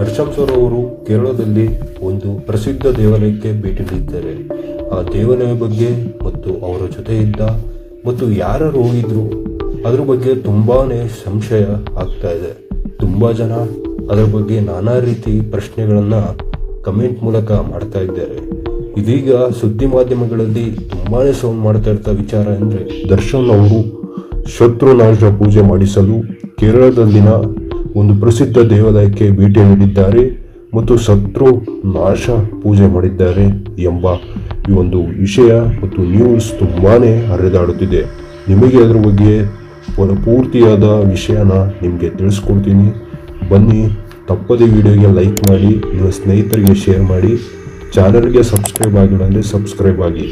Darshan sir ಅವರು ಕೇರಳದಲ್ಲಿ ಒಂದು ಪ್ರಸಿದ್ಧ ದೇವಾಲಯಕ್ಕೆ ಭೇಟಿ ನೀಡಿದ್ದಾರೆ. ಆ ದೇವಾಲಯ ಬಗ್ಗೆ ಮತ್ತು ಅವರ ಜೊತೆ ಮತ್ತು ಯಾರು ಹೋಗಿದ್ರು ಅದ್ರ ಬಗ್ಗೆ ತುಂಬಾನೇ ಸಂಶಯ ಆಗ್ತಾ ಇದೆ. ತುಂಬಾ ಜನ ಅದರ ಬಗ್ಗೆ ನಾನಾ ರೀತಿ ಪ್ರಶ್ನೆಗಳನ್ನ ಕಮೆಂಟ್ ಮೂಲಕ ಮಾಡ್ತಾ ಇದ್ದಾರೆ. ಇದೀಗ ಸುದ್ದಿ ಮಾಧ್ಯಮಗಳಲ್ಲಿ ತುಂಬಾನೇ ಸೌಂಡ್ ಮಾಡ್ತಾ ಇರ್ತ ವಿಚಾರ ಅಂದ್ರೆ ದರ್ಶನ್ ಅವರು ಶತ್ರುನಾಶ ಪೂಜೆ ಮಾಡಿಸಲು ಕೇರಳದಲ್ಲಿನ ಒಂದು ಪ್ರಸಿದ್ಧ ದೇವಾಲಯಕ್ಕೆ ಭೇಟಿ ನೀಡಿದ್ದಾರೆ ಮತ್ತು ಶತ್ರು ನಾಶ ಪೂಜೆ ಮಾಡಿದ್ದಾರೆ ಎಂಬ ಈ ಒಂದು ವಿಷಯ ಮತ್ತು ನ್ಯೂಸ್ ತುಂಬಾ ಹರಿದಾಡುತ್ತಿದೆ. ನಿಮಗೆ ಅದರ ಬಗ್ಗೆ ಒಂದು ಪೂರ್ತಿಯಾದ ವಿಷಯನ ನಿಮಗೆ ತಿಳಿಸ್ಕೊಡ್ತೀನಿ. ಬನ್ನಿ, ತಪ್ಪದೆ ವಿಡಿಯೋಗೆ ಲೈಕ್ ಮಾಡಿ, ನಿಮ್ಮ ಸ್ನೇಹಿತರಿಗೆ ಶೇರ್ ಮಾಡಿ ಚಾನಲ್ಗೆ ಸಬ್ಸ್ಕ್ರೈಬ್ ಆಗಿಲ್ಲ ಸಬ್ಸ್ಕ್ರೈಬ್ ಆಗಿ.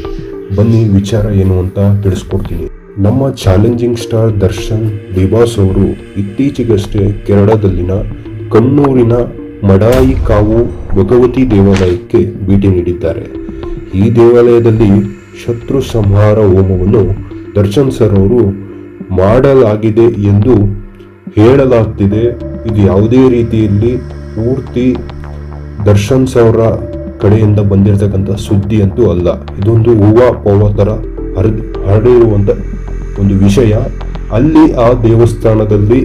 ಬನ್ನಿ, ವಿಚಾರ ಏನು ಅಂತ ತಿಳಿಸ್ಕೊಡ್ತೀನಿ. ನಮ್ಮ ಚಾಲೆಂಜಿಂಗ್ ಸ್ಟಾರ್ ದರ್ಶನ್ ದೇವಾಸ್ ಅವರು ಇತ್ತೀಚೆಗಷ್ಟೇ ಕೇರಳದಲ್ಲಿನ ಕಣ್ಣೂರಿನ ಮಡಾಯಿ ಕಾವು ಭಗವತಿ ದೇವಾಲಯಕ್ಕೆ ಭೇಟಿ ನೀಡಿದ್ದಾರೆ. ಈ ದೇವಾಲಯದಲ್ಲಿ ಶತ್ರು ಸಂಹಾರ ಹೋಮವನ್ನು ದರ್ಶನ್ ಸರ್ ಅವರು ಮಾಡಲಾಗಿದೆ ಎಂದು ಹೇಳಲಾಗ್ತಿದೆ. ಇದು ಯಾವುದೇ ರೀತಿಯಲ್ಲಿ ಪೂರ್ತಿ ದರ್ಶನ್ ಸರ್ ಕಡೆಯಿಂದ ಬಂದಿರತಕ್ಕಂಥ ಸುದ್ದಿ ಅಂತೂ ಅಲ್ಲ. ಇದೊಂದು ಹೂವ ಪೋವ ಥರ ಹರಿದು ಹರಡಿರುವಂಥ ಒಂದು ವಿಷಯ. ಅಲ್ಲಿ ಆ ದೇವಸ್ಥಾನದಲ್ಲಿ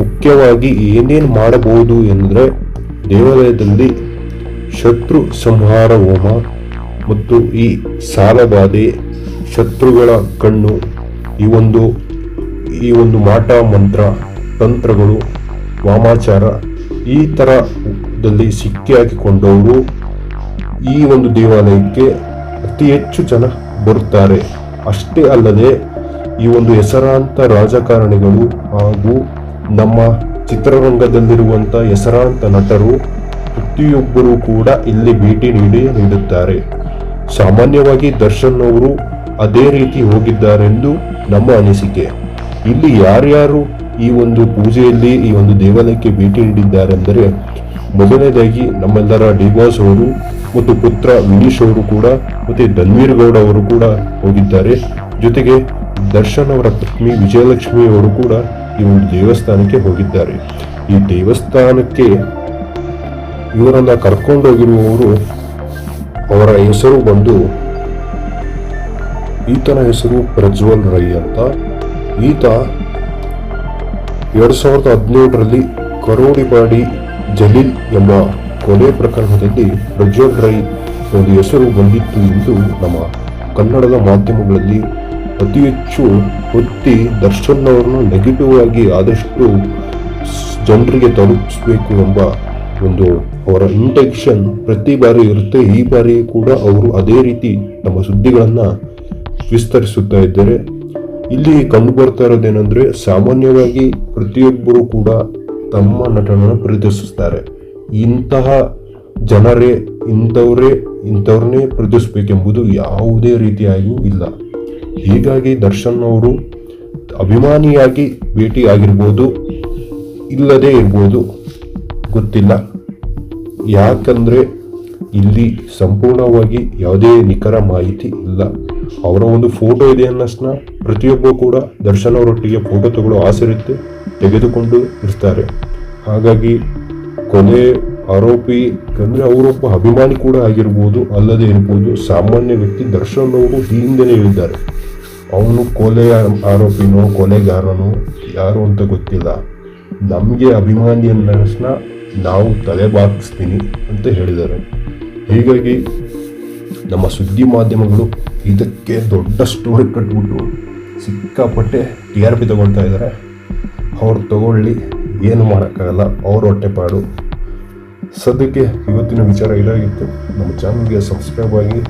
ಮುಖ್ಯವಾಗಿ ಏನೇನು ಮಾಡಬಹುದು ಎಂದರೆ ದೇವಾಲಯದಲ್ಲಿ ಶತ್ರು ಸಂಹಾರ ಹೋಮ ಮತ್ತು ಈ ಸಾಲಬಾಧೆ ಶತ್ರುಗಳ ಕಣ್ಣು, ಈ ಒಂದು ಈ ಒಂದು ಮಾಟ ಮಂತ್ರ, ತಂತ್ರಗಳು, ವಾಮಾಚಾರ ಈ ಥರದಲ್ಲಿ ಸಿಕ್ಕಿ ಹಾಕಿಕೊಂಡವರು ಈ ಒಂದು ದೇವಾಲಯಕ್ಕೆ ಅತಿ ಹೆಚ್ಚು ಜನ ಬರುತ್ತಾರೆ. ಅಷ್ಟೇ ಅಲ್ಲದೆ ಈ ಒಂದು ಹೆಸರಾಂತ ರಾಜಕಾರಣಿಗಳು ಹಾಗೂ ನಮ್ಮ ಚಿತ್ರರಂಗದಲ್ಲಿರುವಂಥ ಹೆಸರಾಂತ ನಟರು ಪ್ರತಿಯೊಬ್ಬರೂ ಕೂಡ ಇಲ್ಲಿ ಭೇಟಿ ನೀಡಿ ನೀಡುತ್ತಾರೆ. ಸಾಮಾನ್ಯವಾಗಿ ದರ್ಶನ್ ಅವರು ಅದೇ ರೀತಿ ಹೋಗಿದ್ದಾರೆಂದು ನಮ್ಮ ಅನಿಸಿಕೆ. ಇಲ್ಲಿ ಯಾರ್ಯಾರು ಈ ಒಂದು ಪೂಜೆಯಲ್ಲಿ ಈ ಒಂದು ದೇವಾಲಯಕ್ಕೆ ಭೇಟಿ ನೀಡಿದ್ದಾರೆಂದರೆ ಮೊದಲನೇದಾಗಿ ನಮ್ಮೆಲ್ಲರ ಡಿವಾಸ್ ಅವರು ಮತ್ತು ಪುತ್ರ ವಿನೀಶ್ ಅವರು ಕೂಡ ಮತ್ತು ಧನ್ವೀರ್ ಗೌಡ ಅವರು ಕೂಡ ಹೋಗಿದ್ದಾರೆ. ಜೊತೆಗೆ ದರ್ಶನ್ ಅವರ ಪತ್ನಿ ವಿಜಯಲಕ್ಷ್ಮಿ ಅವರು ಕೂಡ ಈ ಒಂದು ದೇವಸ್ಥಾನಕ್ಕೆ ಹೋಗಿದ್ದಾರೆ. ಈ ದೇವಸ್ಥಾನಕ್ಕೆ ಇವರನ್ನ ಕರ್ಕೊಂಡೋಗಿರುವವರು ಅವರ ಹೆಸರು ಬಂದು ಈತನ ಹೆಸರು ಪ್ರಜ್ವಲ್ ರೈ ಅಂತ. ಈತ ಎರಡು ಸಾವಿರದ ಹದಿನೇಳರಲ್ಲಿ ಕರೋಡಿಪಾಡಿ ಜಲೀಲ್ ಎಂಬ ಕೊಲೆ ಪ್ರಕರಣದಲ್ಲಿ ಪ್ರಜ್ವಲ್ ರೈ ಒಂದು ಹೆಸರು ಬಂದಿತ್ತು ಎಂದು ನಮ್ಮ ಕನ್ನಡದ ಮಾಧ್ಯಮಗಳಲ್ಲಿ ಅತಿ ಹೆಚ್ಚು ಹೊತ್ತಿ ದರ್ಶನ್ ಅವರನ್ನು ನೆಗೆಟಿವ್ ಆಗಿ ಆದಷ್ಟು ಜನರಿಗೆ ತಲುಪಿಸಬೇಕು ಎಂಬ ಒಂದು ಅವರ ಇಂಟೆಕ್ಷನ್ ಪ್ರತಿ ಬಾರಿ ಇರುತ್ತೆ. ಈ ಬಾರಿ ಕೂಡ ಅವರು ಅದೇ ರೀತಿ ನಮ್ಮ ಸುದ್ದಿಗಳನ್ನು ವಿಸ್ತರಿಸುತ್ತಾ ಇದ್ದಾರೆ. ಇಲ್ಲಿ ಕಂಡು ಬರ್ತಾ ಇರೋದೇನೆಂದರೆ ಸಾಮಾನ್ಯವಾಗಿ ಪ್ರತಿಯೊಬ್ಬರು ಕೂಡ ತಮ್ಮ ನಟನನ್ನು ಪ್ರದರ್ಶಿಸ್ತಾರೆ. ಇಂತಹ ಜನರೇ, ಇಂಥವರೇ, ಇಂಥವ್ರನ್ನೇ ಪ್ರದರ್ಶಿಸಬೇಕೆಂಬುದು ಯಾವುದೇ ರೀತಿಯಾಗಿಯೂ ಇಲ್ಲ. ಹೀಗಾಗಿ ದರ್ಶನ್ ಅವರು ಅಭಿಮಾನಿಯಾಗಿ ಭೇಟಿ ಆಗಿರ್ಬೋದು ಇಲ್ಲದೇ ಇರ್ಬೋದು, ಗೊತ್ತಿಲ್ಲ. ಯಾಕಂದರೆ ಇಲ್ಲಿ ಸಂಪೂರ್ಣವಾಗಿ ಯಾವುದೇ ನಿಖರ ಮಾಹಿತಿ ಇಲ್ಲ. ಅವರ ಒಂದು ಫೋಟೋ ಇದೆ ಅನ್ನಷ್ಟನ್ನ ಪ್ರತಿಯೊಬ್ಬರು ಕೂಡ ದರ್ಶನ್ ಅವರೊಟ್ಟಿಗೆ ಫೋಟೋ ತಗೊಳ್ಳೋ ಆಸರಿತ್ತು ತೆಗೆದುಕೊಂಡು ಇರ್ತಾರೆ. ಹಾಗಾಗಿ ಕೊನೆ ಆರೋಪಿ, ಅಂದರೆ ಅವರೊಬ್ಬ ಅಭಿಮಾನಿ ಕೂಡ ಆಗಿರ್ಬೋದು, ಅಲ್ಲದೆ ಇರ್ಬೋದು, ಸಾಮಾನ್ಯ ವ್ಯಕ್ತಿ ದರ್ಶನ್ ಅವರು ಹಿಂದೆನೇ ಹೇಳಿದ್ದಾರೆ. ಅವನು ಕೊಲೆ ಆರೋಪಿನೋ, ಕೊಲೆಗಾರನೋ ಯಾರು ಅಂತ ಗೊತ್ತಿಲ್ಲ. ನಮಗೆ ಅಭಿಮಾನಿ ಅನ್ನೋಷ್ಟನ್ನ ನಾವು ತಲೆ ಬಾಗಿಸ್ತೀನಿ ಅಂತ ಹೇಳಿದ್ದಾರೆ ಹೀಗಾಗಿ ನಮ್ಮ ಸುದ್ದಿ ಮಾಧ್ಯಮಗಳು ಇದಕ್ಕೆ ದೊಡ್ಡ ಸ್ಟೋರಿ ಕಟ್ಬಿಟ್ಟು ಸಿಕ್ಕಾಪಟ್ಟೆ ಟಿ ಆರ್ ಪಿ ತಗೊಳ್ತಾ ಇದ್ದಾರೆ. ಅವ್ರು ತಗೊಳ್ಳಿ, ಏನು ಮಾಡೋಕ್ಕಾಗಲ್ಲ, ಅವ್ರ ಹೊಟ್ಟೆಪಾಡು ಸದ್ಯಕ್ಕೆ ಇವತ್ತಿನ ವಿಚಾರ ಇದಾಗಿತ್ತು. ನಮ್ಮ ಚಾನಲ್ಗೆ ಸಬ್ಸ್ಕ್ರೈಬ್ ಆಗಿ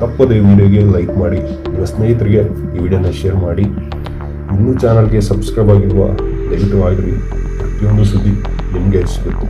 ತಪ್ಪದೆ ಈ ವಿಡಿಯೋಗೆ ಲೈಕ್ ಮಾಡಿ, ನಿಮ್ಮ ಸ್ನೇಹಿತರಿಗೆ ಈ ವಿಡಿಯೋನ ಶೇರ್ ಮಾಡಿ. ಇನ್ನೂ ಚಾನಲ್ಗೆ ಸಬ್ಸ್ಕ್ರೈಬ್ ಆಗಿರುವ ದಯವಿಟ್ಟು ಆಗಿರಿ. ಪ್ರತಿಯೊಂದು ಸುದ್ದಿ ನಿಮಗೆ ಸಿಗುತ್ತೆ.